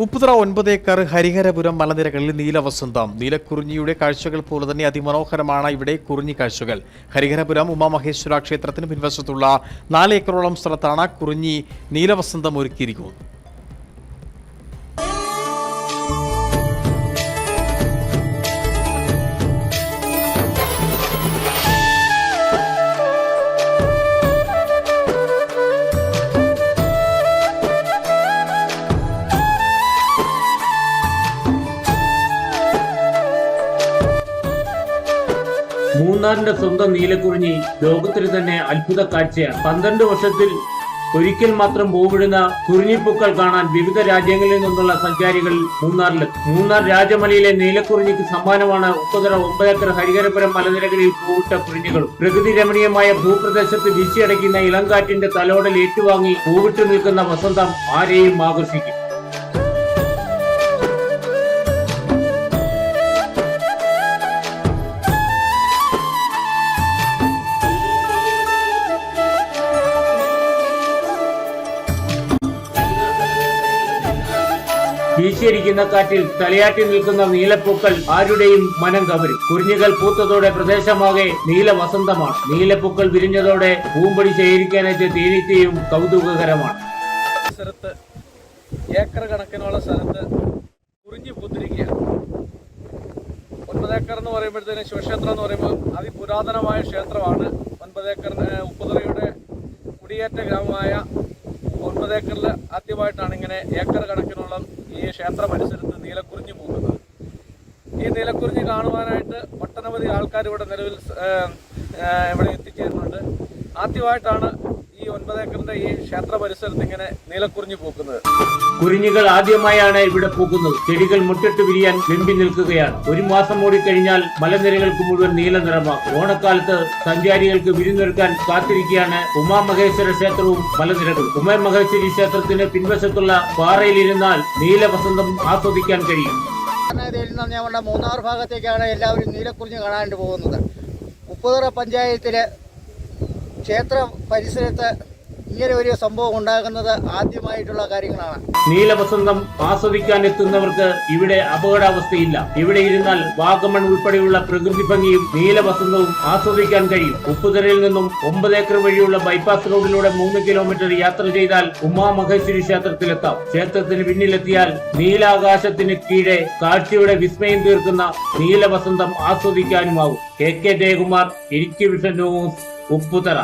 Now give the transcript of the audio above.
ഉപ്പുതറ ഒൻപതേക്കർ ഹരിഹരപുരം മലനിരകളിൽ നീലവസന്തം. നീലക്കുറിഞ്ഞിയുടെ കാഴ്ചകൾ പോലെ തന്നെ അതിമനോഹരമാണ് ഇവിടെ കുറിഞ്ഞി കാഴ്ചകൾ. ഹരിഹരപുരം ഉമാമഹേശ്വര ക്ഷേത്രത്തിന് പിൻവശത്തുള്ള നാല് ഏക്കറോളം സ്ഥലത്താണ് കുറിഞ്ഞി നീലവസന്തം ഒരുക്കിയിരിക്കുന്നത്. മൂന്നാറിന്റെ സ്വന്തം നീലക്കുറിഞ്ഞി ലോകത്തിന് തന്നെ അത്ഭുത കാഴ്ചയാണ്. പന്ത്രണ്ട് വർഷത്തിൽ ഒരിക്കൽ മാത്രം പൂവിടുന്ന കുറിഞ്ഞിപ്പൂക്കൾ കാണാൻ വിവിധ രാജ്യങ്ങളിൽ നിന്നുള്ള സഞ്ചാരികൾ മൂന്നാറിലെത്തും. മൂന്നാർ രാജമലയിലെ നീലക്കുറിഞ്ഞിക്ക് സമ്മാനമാണ് ഒപ്പതര ഒമ്പതേക്കർ ഹരിഹരപുരം മലനിരകളിൽ പൂവിട്ട കുറിഞ്ഞികൾ പ്രകൃതി രമണീയമായ ഭൂപ്രദേശത്ത് വീശിയടയ്ക്കുന്ന ഇളങ്കാറ്റിന്റെ തലോടൽ ഏറ്റുവാങ്ങി പൂവിട്ടു നിൽക്കുന്ന വസന്തം ആരെയും ആകർഷിക്കും. വീശിയടിക്കുന്ന കാറ്റിൽ തലയാട്ടി നിൽക്കുന്ന നീലപ്പൂക്കൾ ആരുടെയും മനം കവരും. കുരിഞ്ഞുകൾ പൂത്തതോടെ പ്രദേശമാകെ നീല വസന്തമാണ് നീലപ്പൂക്കൾ വിരിഞ്ഞതോടെ പൂമ്പൊടി ശേഖരിക്കാനെത്തിയ തീരിത്തിയും കൗതുകകരമാണ്. സ്ഥലത്ത് ഏക്കർ കണക്കിനുള്ള സ്ഥലത്ത് കുറിഞ്ഞു പൂത്തിരിക്കുകയാണ്. ഒൻപത് ഏക്കർ എന്ന് പറയുമ്പോഴത്തേന് ശിവക്ഷേത്രം എന്ന് പറയുമ്പോൾ അതിപുരാതനമായ ക്ഷേത്രമാണ്. ഒൻപത് ഏക്കർ ഉപ്പുതറയുടെ കുടിയേറ്റ ഗ്രാമമായ ഒൻപത് ഏക്കറിൽ ആദ്യമായിട്ടാണ് ഇങ്ങനെ ഏക്കർ കണക്കിനുള്ള ഈ ക്ഷേത്ര പരിസരത്ത് നീലക്കുറിഞ്ഞി പൂക്കുന്നത് ഈ നീലക്കുറിഞ്ഞി കാണുവാനായിട്ട് ഒട്ടനവധി ആൾക്കാർ ഇവിടെ നിലവിൽ ഇവിടെ എത്തിച്ചേരുന്നുണ്ട്. ആദ്യമായിട്ടാണ് ഈ ഒൻപത് ഏക്കറിന്റെ ഈ ക്ഷേത്ര പരിസരത്ത് ഇങ്ങനെ നീലക്കുറിഞ്ഞി പൂക്കുന്നത്. കുരിഞ്ഞുകൾ ആദ്യമായാണ് ഇവിടെ പൂക്കുന്നത്. ചെടികൾ മുട്ടിട്ട് വിരിയാൻ വെമ്പി നിൽക്കുകയാണ്. ഒരു മാസം കൂടി കഴിഞ്ഞാൽ മലനിരകൾക്ക് മുഴുവൻ നീല നിറമാകും ഓണക്കാലത്ത് സഞ്ചാരികൾക്ക് വിരുന്നൊരുക്കാൻ കാത്തിരിക്കുകയാണ് ഉമാമഹേശ്വര ക്ഷേത്രവും മലനിരകളും. ഉമാമഹേശ്വരി ക്ഷേത്രത്തിന് പിൻവശത്തുള്ള പാറയിലിരുന്നാൽ നീല വസന്തം ആസ്വദിക്കാൻ കഴിയും. നിന്ന് ഞങ്ങളുടെ മൂന്നാർ ഭാഗത്തേക്കാണ് എല്ലാവരും നീലക്കുറിഞ്ഞ് കാണാണ്ട് പോകുന്നത്. ഉപ്പുതറ പഞ്ചായത്തിലെ ക്ഷേത്ര പരിസരത്ത് ഇങ്ങനെ ഒരു സംഭവം ഉണ്ടാകുന്നത് ആദ്യമായിട്ടുള്ള കാര്യങ്ങളാണ്. നീലവസന്തം ആസ്വദിക്കാൻ എത്തുന്നവർക്ക് ഇവിടെ അപകടാവസ്ഥയില്ല. ഇവിടെ ഇരുന്നാൽ വാഗമൺ ഉൾപ്പെടെയുള്ള പ്രകൃതി ഭംഗിയും നീലവസന്തവും ആസ്വദിക്കാൻ കഴിയും. ഉപ്പുതരയിൽ നിന്നും ഒമ്പത് ഏക്കർ വഴിയുള്ള ബൈപ്പാസ് റോഡിലൂടെ മൂന്ന് കിലോമീറ്റർ യാത്ര ചെയ്താൽ ഉമാമഹേശ്വരി ക്ഷേത്രത്തിലെത്താം. ക്ഷേത്രത്തിന് പിന്നിലെത്തിയാൽ നീലാകാശത്തിന് കീഴെ കാഴ്ചയുടെ വിസ്മയം തീർക്കുന്ന നീലവസന്തം ആസ്വദിക്കാനുമാവും. കെ കെ ജയകുമാർ ഇരിക്കി വിഷൻ ന്യൂസ് ഉപ്പുതറ